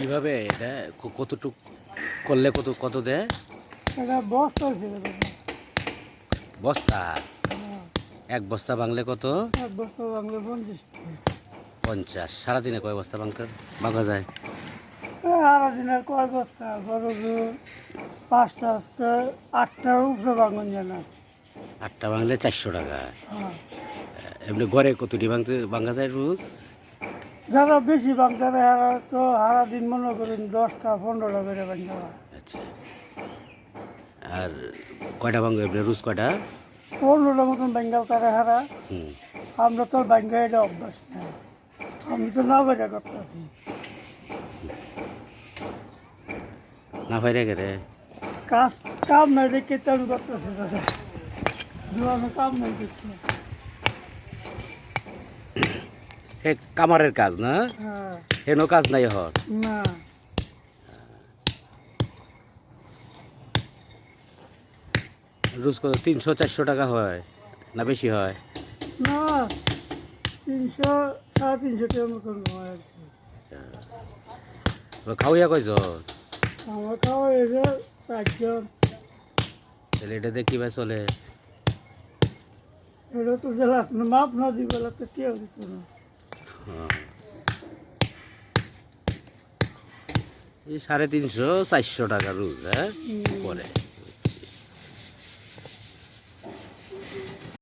কীভাবে এটা? কতটুক করলে কত কত দেয়? এটা বস্তা বস্তা? হ্যাঁ, এক বস্তা বাংলে কত? এক বস্তা বাংলা পঞ্চাশ। পঞ্চাশ। সারাদিনে কয় বস্তা বাংকা বাঁকা যায়? কয় বস্তা? পাঁচটা আজকে আটটার উপরে বাঙন জানা আটটা বাংলে চারশো টাকা। হ্যাঁ। এমনি ঘরে কতটি ভাঙতে ভাঙা যায় রোজ? যারা বেশি বাংলারে হারা তো সারা দিন মনে করেন দশটা পনেরোটা করে বাংলা আচ্ছা। আর কয়টা ভাঙবে এমনি রোজ কয়টা? পনেরোটা মতন বেঙ্গাল তারা হারা। আমরা তো ব্যাঙ্গা এটা অভ্যাস না। আমি তো না বেড়া করতেছি। না ফাইরে গেলে কাজ কাম নাই দেখে তো আমি করতেছি দাদা। জীবনে কাম নাই দেখছি এ কামারের কাজ না? হ্যাঁ। হেন কাজ নাই হর। না। রোজ কত তিনশো চারশো টাকা হয় না বেশি হয়? না তিনশো সাড়ে তিনশো টাকার মতন হয় আর কি। খাওয়াইয়া কয়জন? আমার খাওয়া এসে চারজন। তাহলে এটাতে কীভাবে চলে। এটা তো জেলা মাপ না দিবে তো কেউ দিত না। এই সাড়ে তিনশো চারশো টাকা রোজ হ্যাঁ। পরে